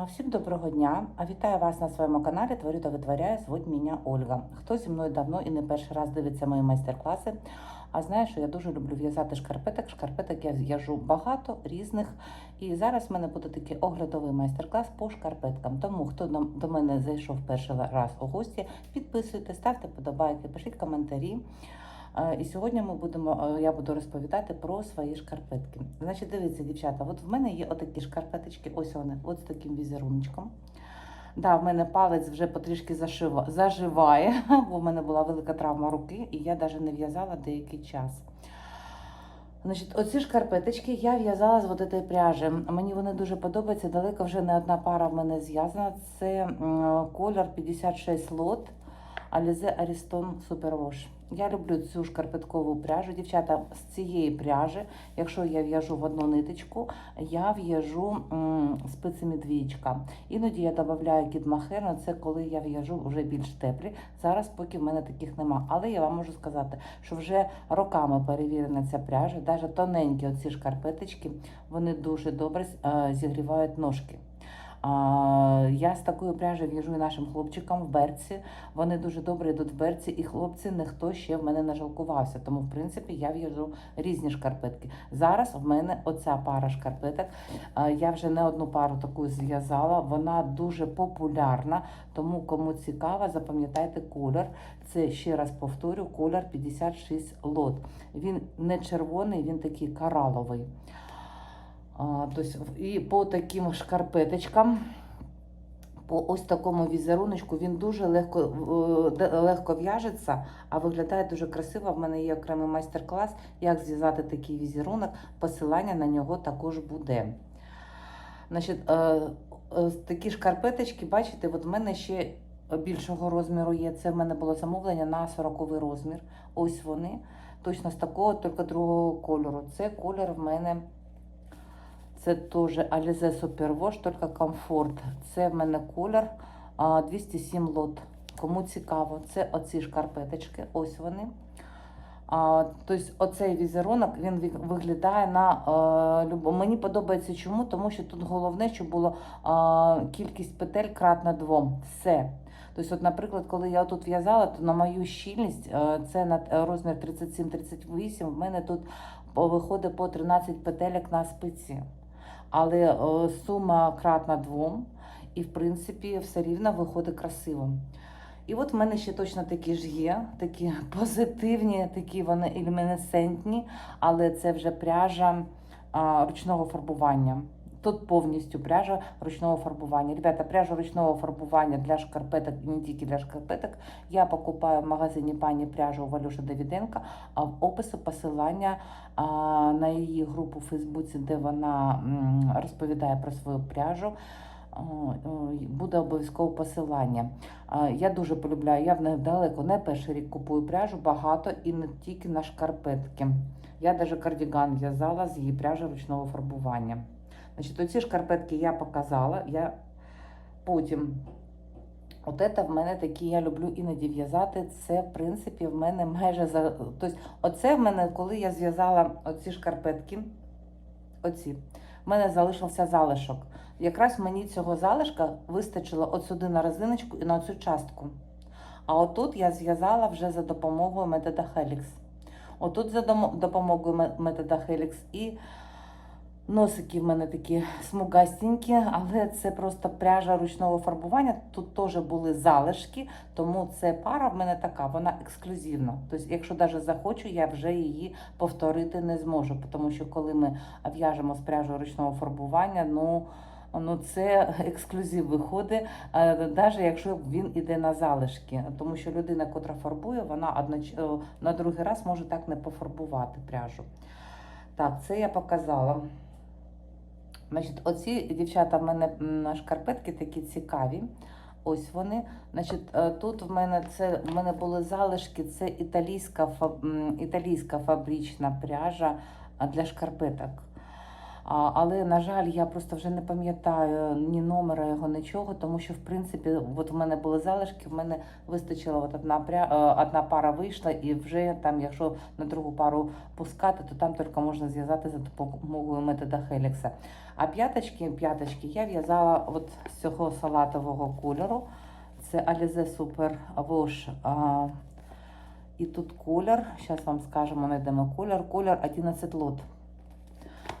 Всім доброго дня! Вітаю вас на своєму каналі Творю та витворяю. Звуть мене Ольга. Хто зі мною давно і не перший раз дивиться мої майстер-класи, а знає, що я дуже люблю в'язати шкарпеток. Шкарпеток я в'яжу багато різних. І зараз в мене буде такий оглядовий майстер-клас по шкарпеткам. Тому хто до- мене зайшов перший раз у гості, підписуйтесь, ставте подобайки, пишіть коментарі. Е, І сьогодні ми будемо, е, я буду розповідати про свої шкарпетки. Значить, дивіться, дівчата, от в мене є отакі шкарпеточки, ось вони, от з таким візеруночком. Да, в мене палець вже потрішки зашива, заживає, бо в мене була велика травма руки, і я навіть не в'язала деякий час. Значить, оці шкарпеточки я в'язала з цієї пряжі. Мені вони дуже подобаються. Далеко вже не одна пара в мене зв'язана. Це м, колір 56 лот Alize Ariston Superwash. Я люблю цю шкарпеткову пряжу. Дівчата, з цієї пряжі, якщо я в'яжу в одну ниточку, я в'яжу спицями двічка. Іноді я додаю кідмахер, але це коли я в'яжу вже більш теплі. Зараз поки в мене таких нема. Але я вам можу сказати, що вже роками перевірена ця пряжа, навіть тоненькі оці шкарпеточки, вони дуже добре е, зігрівають ножки. Я з такою пряжею в'яжу і нашим хлопчикам в берці. Вони дуже добре йдуть в берці, і хлопці ніхто ще в мене не жалкувався. Тому, в принципі, я в'яжу різні шкарпетки. Зараз в мене оця пара шкарпеток. Я вже не одну пару таку зв'язала. Вона дуже популярна. Тому, кому цікаво, запам'ятайте колір. Це ще раз повторю, колір 56 лот. Він не червоний, він такий кораловий. А, тобто, і по таким шкарпеточкам, по ось такому візеруночку, він дуже легко, е, легко в'яжеться, а виглядає дуже красиво. В мене є окремий майстер-клас, як зв'язати такий візерунок. Посилання на нього також буде. Значить, е, е, такі шкарпеточки, бачите, от в мене ще більшого розміру є. Це в мене було замовлення на 40 розмір. Ось вони. Точно з такого, тільки другого кольору. Це колір в мене. Це теж Alize Superwash, тільки комфорт. Це в мене колір 207 лот. Кому цікаво, це оці шкарпеточки, ось вони. А, тобто оцей візерунок він виглядає на е, любо. Мені подобається чому? Тому що тут головне, щоб було е, кількість петель кратна двом. Все. Тобто, от, наприклад, коли я тут в'язала, то на мою щільність е, це на е, розмір 37-38, в мене тут виходить по 13 петелек на спиці. Але е, сума кратна двом, і в принципі все рівно виходить красиво. І от в мене ще точно такі ж є, такі позитивні, такі вони ілюмінесцентні, але це вже пряжа а, ручного фарбування. Тут повністю пряжа ручного фарбування. Ребята, пряжа ручного фарбування для шкарпеток і не тільки для шкарпеток. Я покупаю в магазині пані пряжу Валюша Давіденка, а в описі посилання а, на її групу в Фейсбуці, де вона м, розповідає про свою пряжу. Буде обов'язково посилання. Я дуже полюбляю, я в них далеко не перший рік купую пряжу, багато і не тільки на шкарпетки. Я навіть кардіган в'язала з її пряжі ручного фарбування. Значить, оці шкарпетки я показала. Я потім. От це в мене такі, я люблю іноді в'язати. Це, в принципі, в мене майже за. Тобто, оце в мене, коли я зв'язала оці шкарпетки, оці, в мене залишився залишок. Якраз мені цього залишка вистачило от сюди на резиночку і на цю частку. А отут я зв'язала вже за допомогою метода Helix. Отут за допомогою ме- метода Helix і носики в мене такі смугастенькі, але це просто пряжа ручного фарбування. Тут теж були залишки, тому це пара в мене така, вона ексклюзивна. Тобто, якщо навіть захочу, я вже її повторити не зможу, тому що коли ми в'яжемо з пряжою ручного фарбування, ну. Ну, це ексклюзив виходить, навіть якщо він іде на залишки, тому що людина, котра фарбує, вона одноч... на другий раз може так не пофарбувати пряжу. Так, це я показала. Значить, оці дівчата в мене шкарпетки такі цікаві. Ось вони. Значить, е, тут в мене це в мене були залишки, це італійська, італійська фабрична пряжа для шкарпеток. Але, на жаль, я просто вже не пам'ятаю ні номера його, нічого, тому що, в принципі, от в мене були залишки, в мене вистачила от одна, пря... е, одна пара вийшла, і вже там, якщо на другу пару пускати, то там тільки можна зв'язати за допомогою метода Хелікса. А п'яточки, п'яточки я в'язала от з цього салатового кольору. Це Alize Super Wash. І тут колір, зараз вам скажемо, знайдемо колір. Колір 11 лот.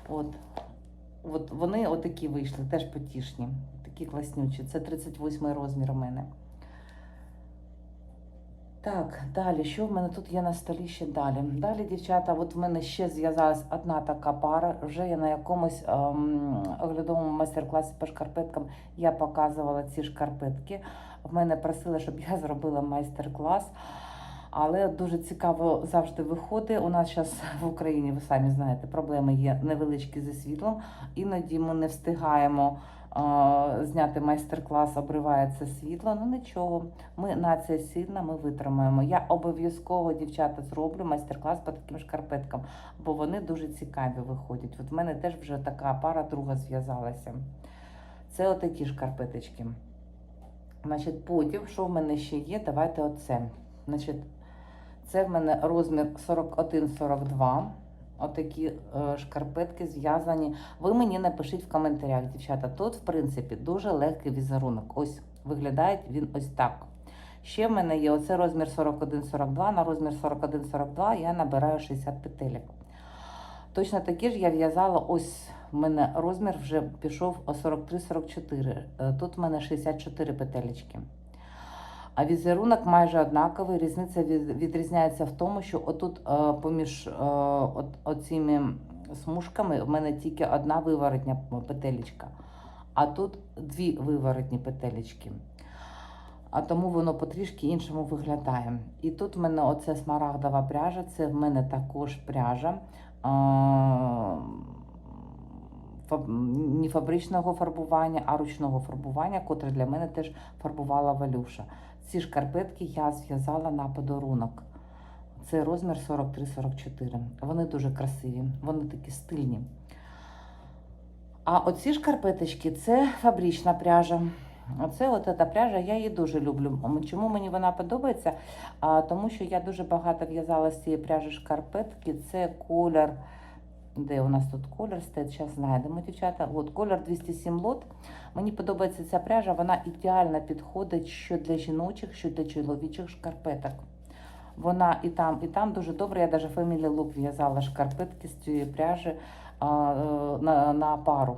От. От вони отакі вийшли, теж потішні, такі класнючі. Це 38 розмір у мене. Так, далі, що в мене тут є на столі ще далі? Далі, дівчата, от в мене ще зв'язалась одна така пара. Вже я на якомусь ем, оглядовому майстер-класі по шкарпеткам я показувала ці шкарпетки. В мене просили, щоб я зробила майстер-клас. Але дуже цікаво завжди виходить. У нас зараз в Україні, ви самі знаєте, проблеми є невеличкі зі світлом. Іноді ми не встигаємо е, зняти майстер-клас, обривається світло. Ну нічого, ми нація сильна, ми витримаємо. Я обов'язково дівчата зроблю майстер-клас по таким шкарпеткам, бо вони дуже цікаві виходять. От в мене теж вже така пара друга зв'язалася. Це отакі шкарпеточки. Значить, потім, що в мене ще є, давайте оце. Значить, це в мене розмір 41-42. Отакі е, шкарпетки зв'язані. Ви мені напишіть в коментарях, дівчата. Тут, в принципі, дуже легкий візерунок. Ось виглядає він ось так. Ще в мене є оце розмір 41-42. На розмір 41-42 я набираю 60 петелек. Точно такі ж я в'язала ось в мене розмір вже пішов 43-44. Е, Тут в мене 64 петелечки. А візерунок майже однаковий. Різниця відрізняється в тому, що отут е, поміж е, от, оціми смужками в мене тільки одна виворотня петелечка, а тут дві виворотні петелечки. А тому воно потрішки іншому виглядає. І тут в мене оце смарагдова пряжа, це в мене також пряжа. Не фабричного фарбування, а ручного фарбування, котре для мене теж фарбувала Валюша. Ці шкарпетки я зв'язала на подарунок. Це розмір 43-44. Вони дуже красиві, вони такі стильні. А оці шкарпеточки це фабрична пряжа. Оце от ця пряжа, я її дуже люблю. Чому мені вона подобається? А, тому що я дуже багато в'язала з цієї пряжі шкарпетки. Це колір. Де у нас тут колір стоїть? Зараз знайдемо, дівчата. От колір 207 лот. Мені подобається ця пряжа, вона ідеально підходить що для жіночих, що для чоловічих шкарпеток. Вона і там, і там дуже добре. Я навіть Family Look в'язала шкарпетки з цієї пряжі а, е, на, на пару.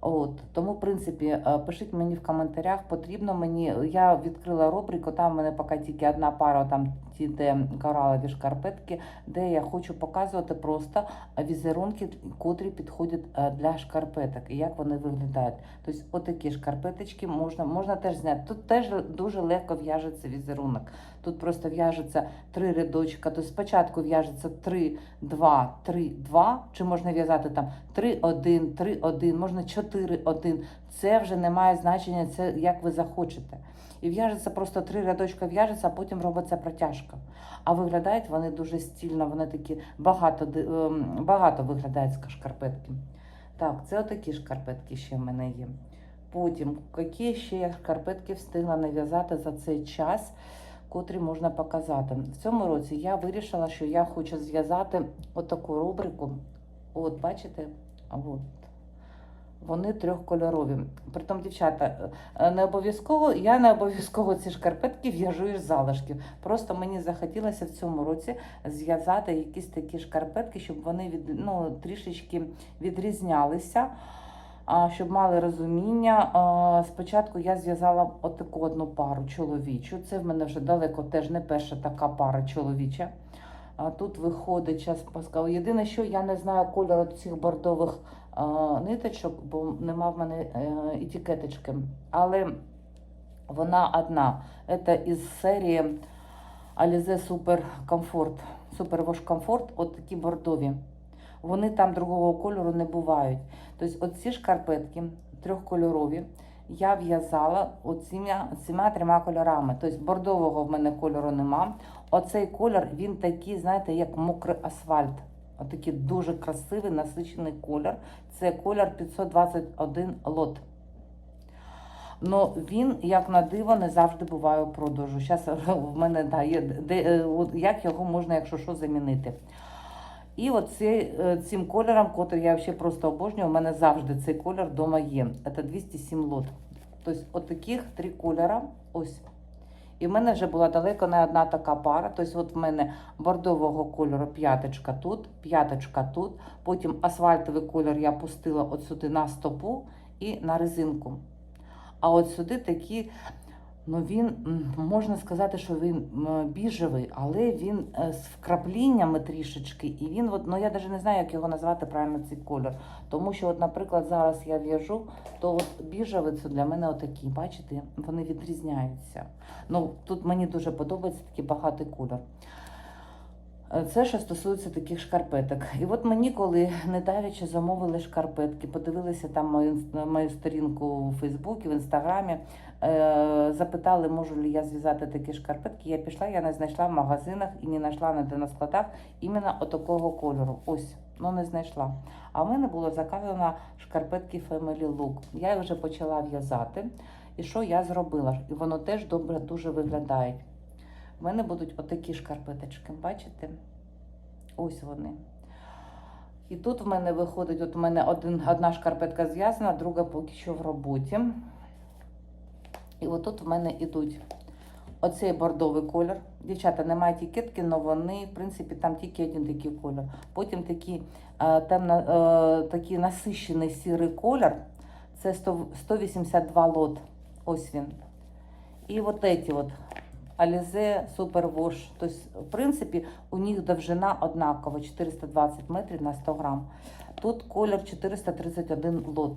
От тому, в принципі, е, пишіть мені в коментарях, потрібно мені. Я відкрила рубрику, там в мене поки тільки одна пара, там ті, де коралові шкарпетки, де я хочу показувати просто візерунки, котрі підходять е, для шкарпеток і як вони виглядають. Тобто, отакі шкарпеточки можна, можна теж зняти. Тут теж дуже легко в'яжеться візерунок. Тут просто в'яжеться три рядочка. Тобто спочатку в'яжеться 3, 2, 3, 2, чи можна в'язати там 3, 1, 3, 1, можна 4, 1. Це вже не має значення, це як ви захочете. І в'яжеться просто три рядочка в'яжеться, а потім робиться протяжка. А виглядають вони дуже стільно, вони такі багато, ем, багато виглядають ска- шкарпетки. Так, це отакі шкарпетки ще в мене є. Потім, які ще я шкарпетки встигла нав'язати за цей час, котрі можна показати. В цьому році я вирішила, що я хочу зв'язати отаку рубрику. От, бачите? От. Вони трьохкольорові. Притом, дівчата, е, не обов'язково, я не обов'язково ці шкарпетки в'яжу із залишків. Просто мені захотілося в цьому році зв'язати якісь такі шкарпетки, щоб вони від, ну, трішечки відрізнялися, щоб мали розуміння. Спочатку я зв'язала отаку одну пару чоловічу. Це в мене вже далеко теж не перша така пара чоловіча. А тут виходить час Паскал. Єдине, що я не знаю кольору цих бордових ниточок, бо нема в мене е, етикеточки. Але вона одна. Це із серії Alize Super Comfort. Super Wash Comfort, от такі бордові. Вони там другого кольору не бувають. Тобто, оці шкарпетки трьохкольорові. Я в'язала цими трьома кольорами. Тобто бордового в мене кольору нема. Оцей колір, він такий, знаєте, як мокрий асфальт. Отакий дуже красивий насичений колір. Це колір 521 лот. Ну він, як на диво, не завжди буває у продажу. Зараз в мене да, є де, е, як його можна, якщо що, замінити. І оцей, е, цим кольором, котрий я взагалі просто обожнюю, у мене завжди цей колір вдома є. Це 207 лот. Тобто, от таких три кольора. Ось. І в мене вже була далеко не одна така пара. Тобто, от в мене бордового кольору п'яточка тут, п'яточка тут. Потім асфальтовий кольор я пустила от сюди на стопу і на резинку. А от сюди такі, ну він можна сказати, що він біжевий, але він е, з вкрапліннями трішечки. І він, от, ну я навіть не знаю, як його назвати правильно цей кольор. Тому що, от, наприклад, зараз я в'яжу, то от біжевий це для мене отакі, бачите, вони відрізняються. Ну, тут мені дуже подобається такий багатий кольор. Е, Це що стосується таких шкарпеток. І от мені, коли недавече замовили шкарпетки, подивилися там мою, мою сторінку у Фейсбуці, в Інстаграмі, е, запитали, можу ли я зв'язати такі шкарпетки. Я пішла, я не знайшла в магазинах і не знайшла ніде на складах іменно отакого кольору. Ось, ну не знайшла. А в мене було заказано шкарпетки Family Look. Я їх вже почала в'язати. І що я зробила? І воно теж добре дуже виглядає. У мене будуть отакі шкарпеточки, бачите? Ось вони. І тут в мене виходить, от у мене один, одна шкарпетка зв'язана, друга поки що в роботі. І отут в мене йдуть оцей бордовий колір. Дівчата, немає етикетки, але вони, в принципі, там тільки один такий колір. Потім такий, е, темно, е, такий насищений сірий колір. Це 100, 182 лот. Ось він. І от эти от Alize Super Wash. Тобто, в принципі, у них довжина однакова 420 метрів на 100 грам. Тут колір 431 лот.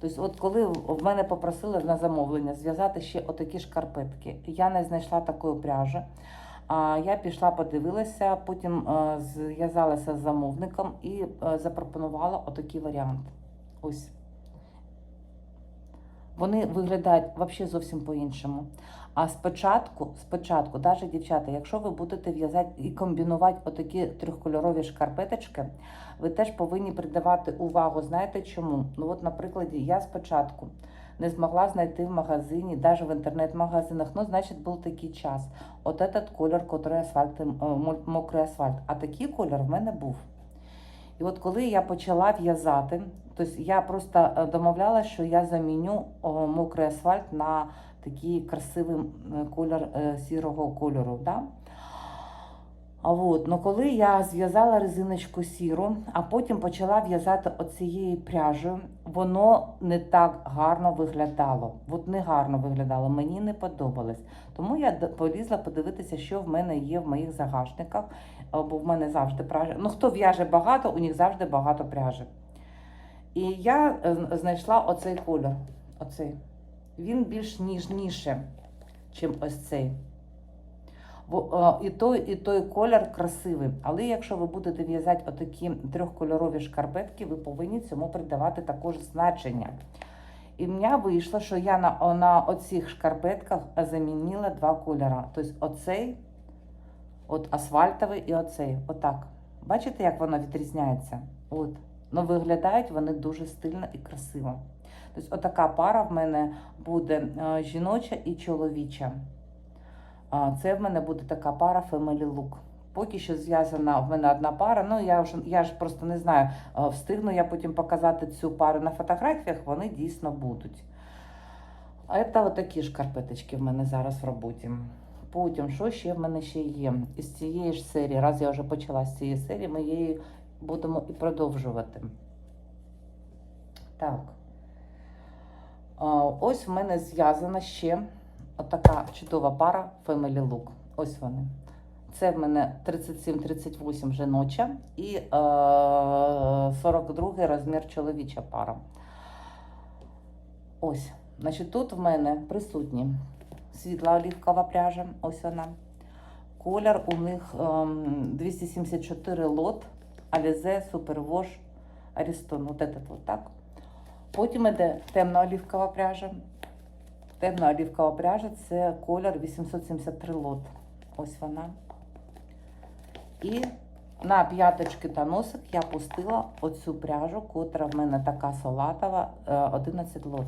Тобто, от коли в мене попросили на замовлення зв'язати ще отакі шкарпетки, я не знайшла такої пряжі. А я пішла, подивилася, потім е, зв'язалася з замовником і е, запропонувала отакий варіант. Ось. Вони виглядають взагалі зовсім по-іншому. А спочатку, спочатку, навіть дівчата, якщо ви будете в'язати і комбінувати отакі трьохкольорові шкарпеточки, ви теж повинні придавати увагу. Знаєте чому? Ну, от, наприклад, я спочатку не змогла знайти в магазині, навіть в інтернет-магазинах. Ну, значить, був такий час. От этот колір, котрий асфальт, е, мокрий асфальт. А такий колір в мене був. І от коли я почала в'язати, тобто я просто е, домовлялася, що я заміню мокрий асфальт на такий красивий колір е, сірого кольору. Да? А от, ну коли я зв'язала резиночку сіру, а потім почала в'язати оцією пряжею, воно не так гарно виглядало. От не гарно виглядало, мені не подобалось. Тому я полізла подивитися, що в мене є в моїх загашниках, е, бо в мене завжди пряжа. Ну, хто в'яже багато, у них завжди багато пряжі. І я е, знайшла оцей колір. Оцей. Він більш ніжніше, ніж ось цей. Е, і той, і той колір красивий. Але якщо ви будете в'язати отакі трьохкольорові шкарпетки, ви повинні цьому придавати також значення. І мене вийшло, що я на, на оцих шкарпетках замінила два кольори. Тобто оцей, от асфальтовий і оцей. Отак. Бачите, як воно відрізняється? От. Ну, виглядають вони дуже стильно і красиво. Тобто, отака пара в мене буде е, жіноча і чоловіча. Це в мене буде така пара Family Look. Поки що зв'язана в мене одна пара. Ну я ж я ж просто не знаю, е, встигну я потім показати цю пару на фотографіях, вони дійсно будуть. Це отакі шкарпеточки в мене зараз в роботі. Потім, що ще в мене ще є? Із цієї ж серії, раз я вже почала з цієї серії, ми її будемо і продовжувати. Так. Ось в мене зв'язана ще отака чудова пара Family Look. Ось вони. Це в мене 37-38 жіноча і е, 42 розмір чоловіча пара. Ось. Значить, тут в мене присутні світла олівкова пряжа. Ось вона. Колір у них ем, 274 лот, Alize, Superwash, Ariston. Вот этот вот так. Потім іде темна олівкова пряжа. Темна олівкова пряжа це колір 873 лот. Ось вона. І на п'яточки та носик я пустила оцю пряжу, котра в мене така салатова, е, 11 лот.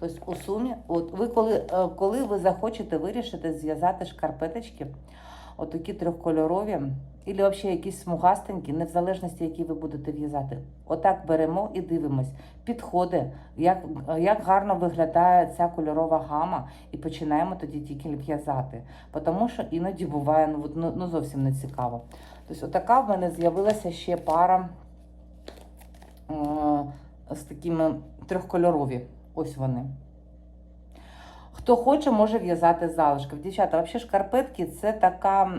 Тобто у сумі, от ви коли, е, коли ви захочете вирішити зв'язати шкарпеточки, отакі трьохкольорові, або взагалі якісь смугастенькі, не в залежності, які ви будете в'язати. Отак беремо і дивимось. Підходи, як, як гарно виглядає ця кольорова гама, і починаємо тоді тільки в'язати. Тому що іноді буває ну, ну, ну зовсім не цікаво. Тобто, отака в мене з'явилася ще пара е, з такими трьохкольорові. Ось вони. Хто хоче, може в'язати залишки. Дівчата, взагалі шкарпетки це така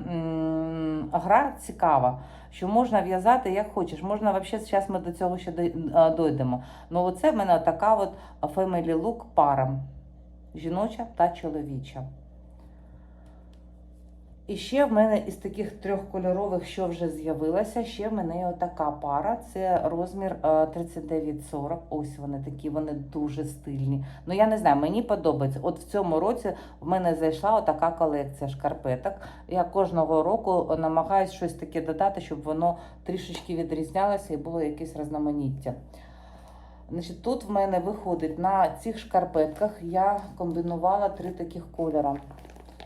гра цікава, що можна в'язати як хочеш. Можна взагалі, зараз ми до цього ще дійдемо. Ну, оце в мене така от Family Look пара. Жіноча та чоловіча. І ще в мене із таких трьохкольорових, що вже з'явилося, ще в мене є отака пара. Це розмір е, 39-40. Ось вони такі, вони дуже стильні. Ну я не знаю, мені подобається. От в цьому році в мене зайшла отака колекція шкарпеток. Я кожного року намагаюся щось таке додати, щоб воно трішечки відрізнялося і було якесь різноманіття. Значить, тут в мене виходить на цих шкарпетках я комбінувала три таких кольора.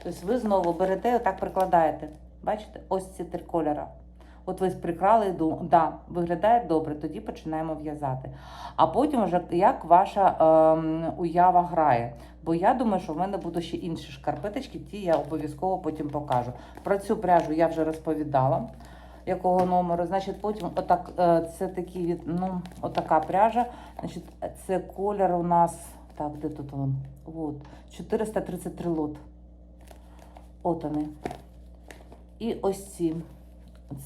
Тобто ви знову берете отак прикладаєте. Бачите? Ось ці три кольора. От ви прикрали да, виглядає добре, тоді починаємо в'язати. А потім вже як ваша ем, уява грає. Бо я думаю, що в мене будуть ще інші шкарпеточки, ті я обов'язково потім покажу. Про цю пряжу я вже розповідала. Якого номеру? Значить, потім отак, е, це такі від, ну, отака пряжа. Значить, це колір у нас. Так, де тут він? От, 433 лот. От вони. І ось ці.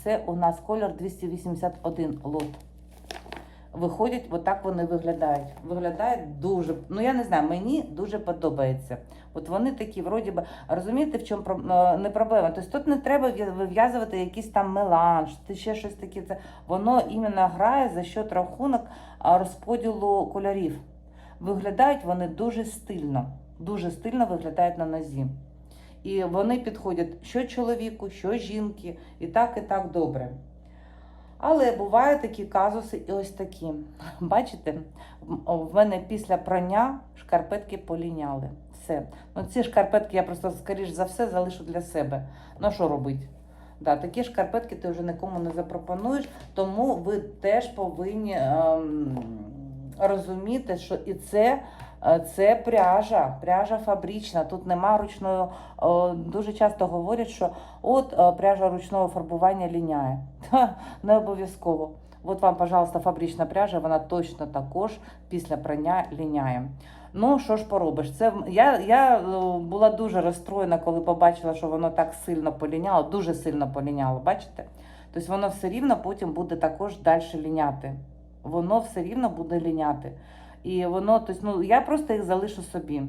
Це у нас колір 281 лот. Виходять, отак вони виглядають. Виглядають дуже, ну я не знаю, мені дуже подобається. От вони такі, вроді би, розумієте, в чому е, не проблема? Тобто тут не треба вив'язувати якийсь там меланж, ще щось таке. Це воно іменно грає за счет рахунок розподілу кольорів. Виглядають вони дуже стильно, дуже стильно виглядають на нозі. І вони підходять що чоловіку, що жінки, і так, і так добре. Але бувають такі казуси і ось такі. Бачите, в- мене після прання шкарпетки поліняли. Все. Ну, ці шкарпетки я просто, скоріш за все, залишу для себе. Ну, що робити? Да, такі шкарпетки ти вже нікому не запропонуєш, тому ви теж повинні ем, розуміти, що і це, це пряжа, пряжа фабрична. Тут нема ручної. Дуже часто говорять, що от е, пряжа ручного фарбування ліняє. Не обов'язково. От вам, пожалуйста, фабрична пряжа, вона точно також після прання ліняє. Ну, що ж поробиш? Це я, я е, була дуже розстроєна, коли побачила, що воно так сильно поліняло, дуже сильно поліняло, бачите? Тобто воно все рівно потім буде також далі ліняти. Воно все рівно буде ліняти. І воно, тобто, ну, я просто їх залишу собі.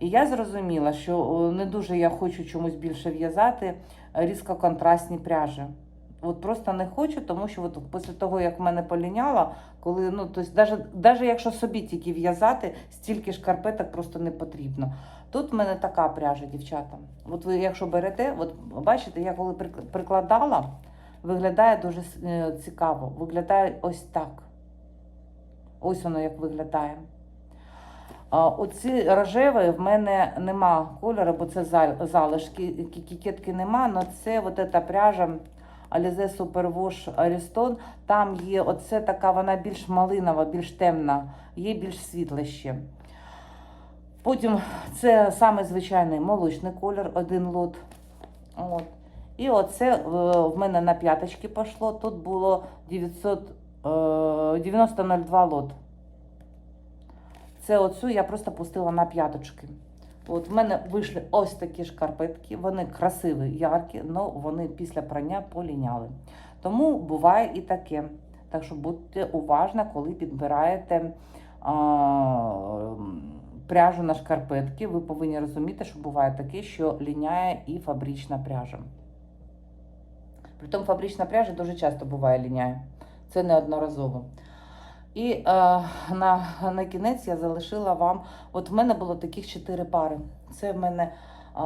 І я зрозуміла, що не дуже я хочу чомусь більше в'язати е, різкоконтрастні пряжі. От просто не хочу, тому що от після того, як в мене поліняло, коли ну тобто, навіть, навіть якщо собі тільки в'язати, стільки шкарпеток просто не потрібно. Тут в мене така пряжа, дівчата. От ви, якщо берете, от бачите, я коли прикладала, виглядає дуже е, цікаво. Виглядає ось так. Ось воно як виглядає. Оці рожеві в мене нема кольору, бо це залишки, кікетки нема, але це от ця пряжа Alize Superwash Ariston. Там є оце така, вона більш малинова, більш темна, є більш світла ще. Потім це саме звичайний молочний колір, один лот. От. І оце е, в мене на п'яточки пішло. Тут було 900, е, 9002 лот. Це оцю я просто пустила на п'яточки. От в мене вийшли ось такі шкарпетки, вони красиві, яркі, але вони після прання поліняли. Тому буває і таке. Так що будьте уважні, коли підбираєте а, пряжу на шкарпетки. Ви повинні розуміти, що буває таке, що ліняє і фабрична пряжа. Притом фабрична пряжа дуже часто буває ліняє. Це неодноразово. І е, на, на кінець я залишила вам. От в мене було таких чотири пари. Це в мене е,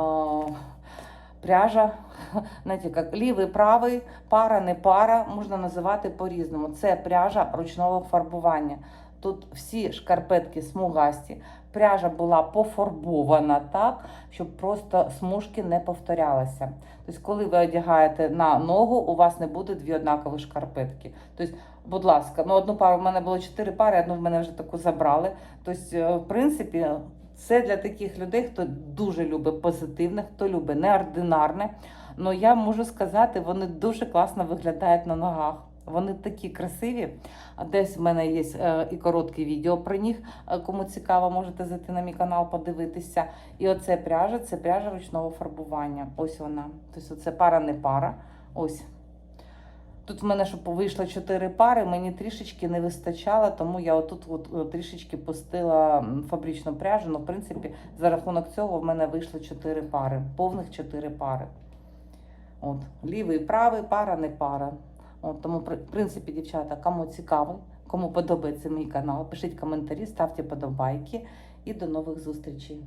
пряжа, знаєте, як лівий, правий, пара, не пара, можна називати по-різному. Це пряжа ручного фарбування. Тут всі шкарпетки смугасті, пряжа була пофарбована так, щоб просто смужки не повторялися. Тобто, коли ви одягаєте на ногу, у вас не буде дві однакові шкарпетки. Тобто, будь ласка, ну одну пару в мене було чотири пари, одну в мене вже таку забрали. Тобто, е, в принципі, це для таких людей, хто дуже любить позитивне, хто любить неординарне. Ну я можу сказати, вони дуже класно виглядають на ногах. Вони такі красиві. Десь в мене є е, і коротке відео про них. Е, Кому цікаво, можете зайти на мій канал, подивитися. І оце пряжа, це пряжа ручного фарбування. Ось вона. Тобто це пара не пара. Ось. Тут в мене, щоб вийшло 4 пари, мені трішечки не вистачало, тому я отут от, е, трішечки пустила фабричну пряжу. Ну, в принципі, за рахунок цього в мене вийшло 4 пари, повних 4 пари. От, лівий, правий, пара, не пара. От, тому, при- в принципі, дівчата, кому цікаво, кому подобається мій канал, пишіть коментарі, ставте подобайки і до нових зустрічей.